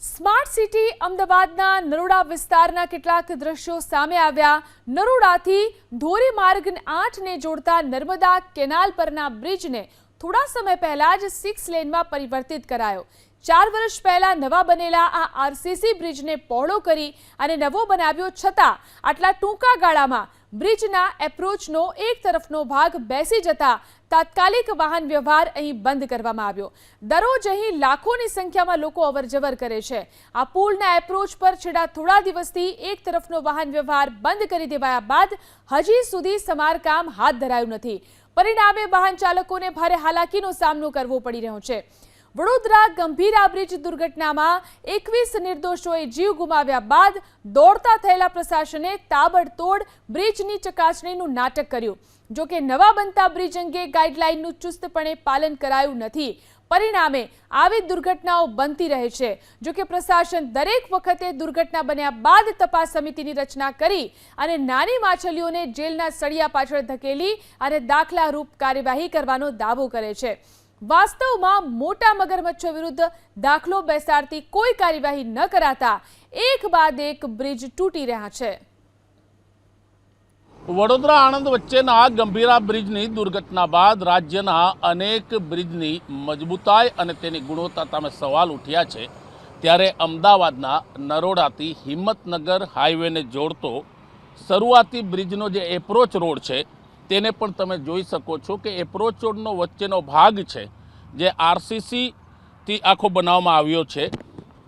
Smart city અમદાવાદના નરોડા વિસ્તારના કેટલાક દ્રશ્યો સામે આવ્યા. નરોડાથી ધોરીમાર્ગ આઠને જોડતા નર્મદા કેનાલ પરના બ્રિજને થોડા સમય પહેલા જ સિક્સ લેનમાં પરિવર્તિત કરાયો. ચાર વર્ષ પહેલા નવા બનેલા આ આરસીસી બ્રિજને પહોળો કરી અને નવો બનાવ્યો છતાં આટલા ટૂંકા ગાળામાં બ્રિજના એપ્રોચનો એક તરફનો ભાગ બેસી જતા તાત્કાલિક વાહન વ્યવહાર અહીં બંધ કરવામાં આવ્યો. દરરોજ અહીં લાખોની સંખ્યામાં લોકો અવરજવર કરે છે. આ પુલના એપ્રોચ પર છેલ્લા થોડા દિવસથી એક તરફનો વાહન વ્યવહાર બંધ કરી દેવાયા બાદ હજી સુધી સમારકામ હાથ ધરાયું નથી. પરિણામે વાહન ચાલકોને ભારે હાલાકીનો સામનો કરવો પડી રહ્યો છે. વડોદરા ગંભીરા બ્રિજ દુર્ઘટનામાં એકવીસ નિર્દોષોએ જીવ ગુમાવ્યા બાદ દોડતા થયેલા પ્રશાસને તાબડતોડ બ્રિજની ચકાસણીનું નાટક કર્યું. જો કે નવા બનતા બ્રિજ અંગે ગાઈડલાઈનનું ચુસ્તપણે પાલન કરાયું નથી. પરિણામે આવી દુર્ઘટનાઓ બનતી રહે છે. જો કે પ્રશાસન દરેક વખતે દુર્ઘટના બન્યા બાદ તપાસ સમિતિની રચના કરી અને નાની માછલીઓને જેલના સળિયા પાછળ ધકેલી અને દાખલારૂપ કાર્યવાહી કરવાનો દાવો કરે છે. વાસ્તવમાં મોટા મગરમચ્છો વિરુદ્ધ દાખલો બેસાડતી કોઈ કાર્યવાહી ન કરાતા એક બાદ એક બ્રિજ તૂટી રહ્યા છે. વડોદરા આણંદ વચ્ચેના ગંભીરા બ્રિજની દુર્ઘટના બાદ રાજ્યના અનેક બ્રિજની મજબૂતાઈ અને તેની ગુણવત્તા સામે સવાલ ઉઠ્યા છે. ત્યારે અમદાવાદના નરોડાથી હિંમતનગર હાઈવેને જોડતો શરૂઆતી બ્રિજનો જે એપ્રોચ રોડ છે, તેને પણ તમે જોઈ શકો છો કે એપ્રોચ રોડનો વચ્ચેનો ભાગ છે, જે આરસીસીથી આખો બનાવવામાં આવ્યો છે,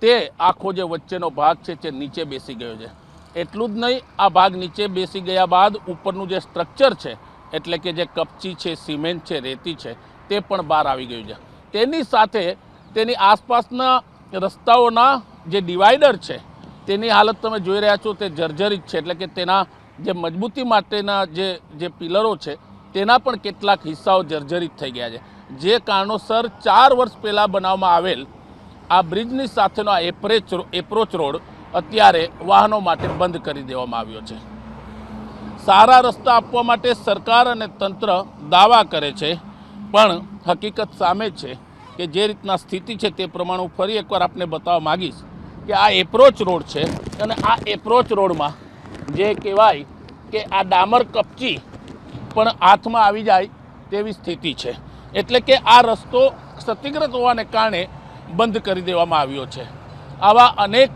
તે આખો જે વચ્ચેનો ભાગ છે, તે નીચે બેસી ગયો છે. એટલું જ નહીં, આ ભાગ નીચે બેસી ગયા બાદ ઉપરનું જે સ્ટ્રક્ચર છે, એટલે કે જે કપચી છે, સિમેન્ટ છે, રેતી છે, તે પણ બહાર આવી ગયું છે. તેની સાથે તેની આસપાસના રસ્તાઓના જે ડિવાઈડર છે, તેની હાલત તમે જોઈ રહ્યા છો, તે જર્જરિત છે, એટલે કે તેના જે મજબૂતી માટેના જે જે પિલરો છે, તેના પણ કેટલાક હિસ્સાઓ જર્જરિત થઈ ગયા છે. જે કારણોસર ચાર વર્ષ પહેલાં બનાવવામાં આવેલ આ બ્રિજની સાથેનો આ એપ્રેચ એપ્રોચ રોડ અત્યારે વાહનો માટે બંધ કરી દેવામાં આવ્યો છે. સારા રસ્તા આપવા માટે સરકાર અને તંત્ર દાવા કરે છે, પણ હકીકત સામે છે કે જે રીતના સ્થિતિ છે તે પ્રમાણે હું ફરી એકવાર આપને બતાવવા માગીશ કે આ એપ્રોચ રોડ છે અને આ એપ્રોચ રોડમાં જે કહેવાય કે આ ડામર કપચી પણ હાથમાં આવી જાય તેવી સ્થિતિ છે. એટલે કે આ રસ્તો ક્ષતિગ્રસ્ત હોવાને કારણે બંધ કરી દેવામાં આવ્યો છે. આવા અનેક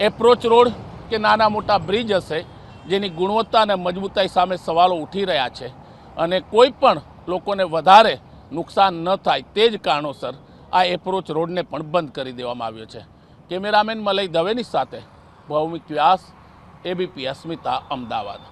એપ્રોચ રોડ કે નાના મોટા બ્રિજ હશે, જેની ગુણવત્તા અને મજબૂતાઈ સામે સવાલો ઉઠી રહ્યા છે. અને કોઈ પણ લોકોને વધારે નુકસાન ન થાય તે જ કારણોસર આ એપ્રોચ રોડને પણ બંધ કરી દેવામાં આવ્યો છે. કેમેરામેન મલય દવેની સાથે ભૌમિક વ્યાસ એબીપી અસ્મિતા, અમદાવાદ.